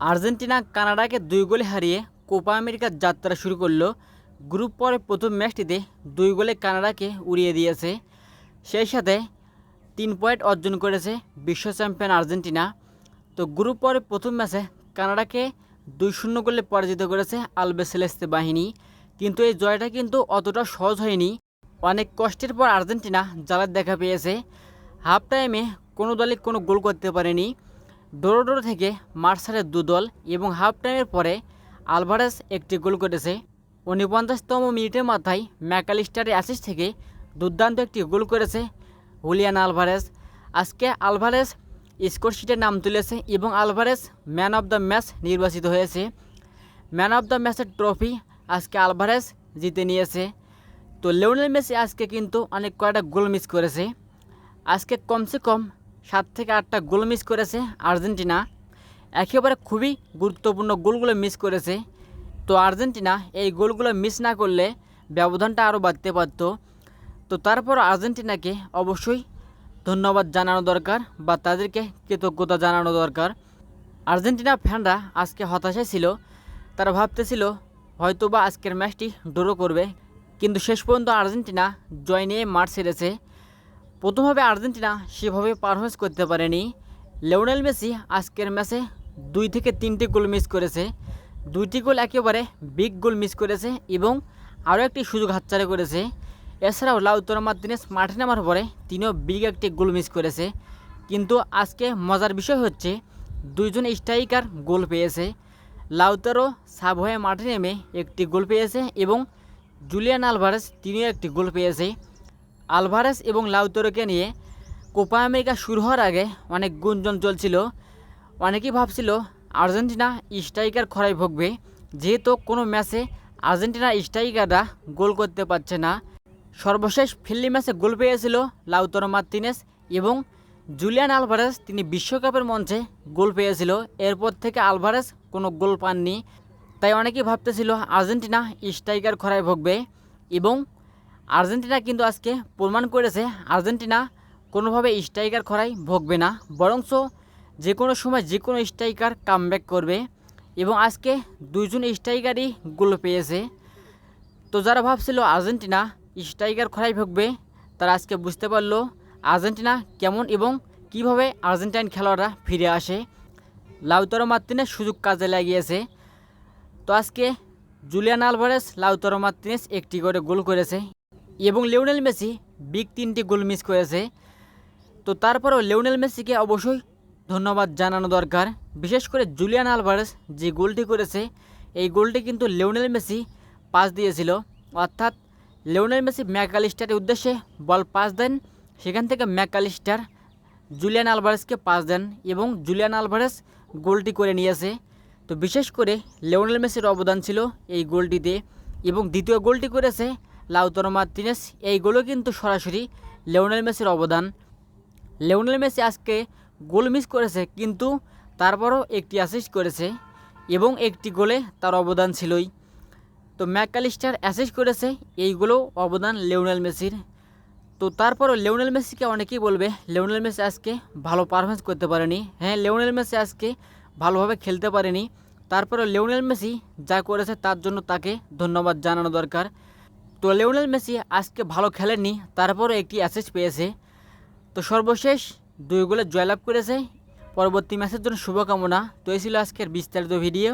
Argentina কানাডাকে দুই গোলে হারিয়ে কোপা আমেরিকার যাত্রা শুরু করল। গ্রুপ পরে প্রথম ম্যাচটিতে দুই গোলে কানাডাকে উড়িয়ে দিয়েছে। সেই সাথে তিন পয়েন্ট অর্জন করেছে বিশ্ব চ্যাম্পিয়ন আর্জেন্টিনা। তো গ্রুপ পরে প্রথম ম্যাচে কানাডাকে দুই শূন্য গোলে পরাজিত করেছে আলবেসেলেস্তে বাহিনী। কিন্তু এই জয়টা কিন্তু অতটা সহজ হয়নি। অনেক কষ্টের পর আর্জেন্টিনা জ্বালার দেখা পেয়েছে। হাফ টাইমে কোনো দলে কোনো গোল করতে পারেনি। ডোরো ডোরো থেকে মার্সারের দুদল এবং হাফ টাইমের পরে আলভারেস একটি গোল করেছে। উনপঞ্চাশতম মিনিটের মাথায় ম্যাকালিস্টারের অ্যাসিস থেকে দুর্দান্ত একটি গোল করেছে হুলিয়ান আলভারেস। আজকে আলভারেস স্কোর শিটে নাম তুলেছে এবং Alvarez man of the match নির্বাচিত হয়েছে। ম্যান অফ দ্য ম্যাচের ট্রফি আজকে আলভারেস জিতে নিয়েছে। তো লিওনেল মেসি আজকে কিন্তু অনেক কয়টা গোল মিস করেছে। আজকে কমসে কম সাত থেকে আটটা গোল মিস করেছে আর্জেন্টিনা। একেবারে খুবই গুরুত্বপূর্ণ গোলগুলো মিস করেছে। তো আর্জেন্টিনা এই গোলগুলো মিস না করলে ব্যবধানটা আরও বাড়তে পারত। তো তারপর আর্জেন্টিনাকে অবশ্যই ধন্যবাদ জানানো দরকার বা তাদেরকে কৃতজ্ঞতা জানানো দরকার। আর্জেন্টিনা ফ্যানরা আজকে হতাশায় ছিল। তারা ভাবতেছিল হয়তো বা আজকের ম্যাচটি ড্র করবে। কিন্তু শেষ পর্যন্ত আর্জেন্টিনা জয় নিয়ে মাঠ ছেড়েছে। প্রথমভাবে আর্জেন্টিনা সেভাবে পারফরমেন্স করতে পারেনি। লিওনেল মেসি আজকের ম্যাচে দুই থেকে তিনটি গোল মিস করেছে। দুইটি গোল একেবারে বিগ গোল মিস করেছে এবং আরও একটি সুযোগ হাতছাড়া করেছে। এছাড়াও লাউতর মার্তিনেস মাঠে নামার পরে তিনিও বিগ একটি গোল মিস করেছে। কিন্তু আজকে মজার বিষয় হচ্ছে দুইজন স্ট্রাইকার গোল পেয়েছে। লাউতারও সাব হয়ে মাঠে নেমে একটি গোল পেয়েছে এবং জুলিয়ান আলভারেস তিনিও একটি গোল পেয়েছে। আলভারেস এবং লাউতরোকে নিয়ে কোপা আমেরিকা শুরু হওয়ার আগে অনেক গুঞ্জন চলছিল। অনেকেই ভাবছিল আর্জেন্টিনা স্ট্রাইকার খরাই ভুগবে, যেহেতু কোনো ম্যাচে আর্জেন্টিনা স্ট্রাইকাররা গোল করতে পারছে না। সর্বশেষ ফিল্ডি ম্যাচে গোল পেয়েছিল লাউতরো মার্তিনেস এবং জুলিয়ান আলভারেস। তিনি বিশ্বকাপের মঞ্চে গোল পেয়েছিল, এরপর থেকে আলভারেস কোনো গোল পাননি। তাই অনেকেই ভাবতেছিল আর্জেন্টিনা স্ট্রাইকার খরায় ভুগবে এবং আর্জেন্টিনা কিন্তু আজকে প্রমাণ করেছে, আর্জেন্টিনা কোনোভাবে স্ট্রাইকার খরায় ভুগবে না, বরঞ্চ যে কোনো সময় যে কোনো স্ট্রাইকার কামব্যাক করবে এবং আজকে দুইজন স্ট্রাইকারই গোল পেয়েছে। তো যারা ভাবছিল আর্জেন্টিনা স্ট্রাইকার খরাই ভুগবে, তারা আজকে বুঝতে পারল আর্জেন্টিনা কেমন এবং কীভাবে আর্জেন্টাইন খেলোয়াড়রা ফিরে আসে। লাউতারো মার্তিনের সুযোগ কাজে লাগিয়েছে। তো আজকে জুলিয়ান আলভারেস লাউতারো মার্তিনেস একটি করে গোল করেছে। এবং লিওনেল মেসি বিগ তিনটি গোল মিস করেছে। তো তারপরেও লিওনেল মেসিকে অবশ্যই ধন্যবাদ জানানো দরকার। বিশেষ করে জুলিয়ান আলভারেস যে গোলটি করেছে, এই গোলটি কিন্তু লিওনেল মেসি পাস দিয়েছিল। অর্থাৎ লিওনেল মেসি ম্যাকালিস্টারের উদ্দেশ্যে বল পাস দেন, সেখান থেকে ম্যাকালিস্টার জুলিয়ান আলভারেসকে পাস দেন এবং জুলিয়ান আলভারেস গোলটি করে নিয়েছে। তো বিশেষ করে লিওনেল মেসির অবদান ছিল এই গোলটিতে এবং দ্বিতীয় গোলটি করেছে লাউতরো মার্তিনেস এই গোলও কিন্তু সরাসরি লেওনেল মেসির অবদান। লেওনেল মেসি আজকে গোল মিস করেছে, কিন্তু তারপরও একটি অ্যাসিস্ট করেছে এবং একটি গোলে তার অবদান ছিলই। তো ম্যাকালিস্টার অ্যাসিস্ট করেছে, এইগুলো অবদান লেওনেল মেসির। তো তারপরও লেওনেল মেসিকে অনেকেই বলবে, লেওনেল মেসি আজকে ভালো পারফরমেন্স করতে পারেনি। হ্যাঁ লেওনেল মেসি আজকে ভালোভাবে খেলতে পারেনি। তারপরে লিওনেল মেসি যা করেছে তার জন্য তাকে ধন্যবাদ জানানো দরকার। তো লেওনেল মেসি আজকে ভালো খেলেননি, তারপরও একটি অ্যাসেস পেয়েছে। তো সর্বশেষ দুই গোলে জয়লাভ করেছে। পরবর্তী ম্যাচের জন্য শুভকামনা। তো এই ছিল আজকের বিস্তারিত ভিডিও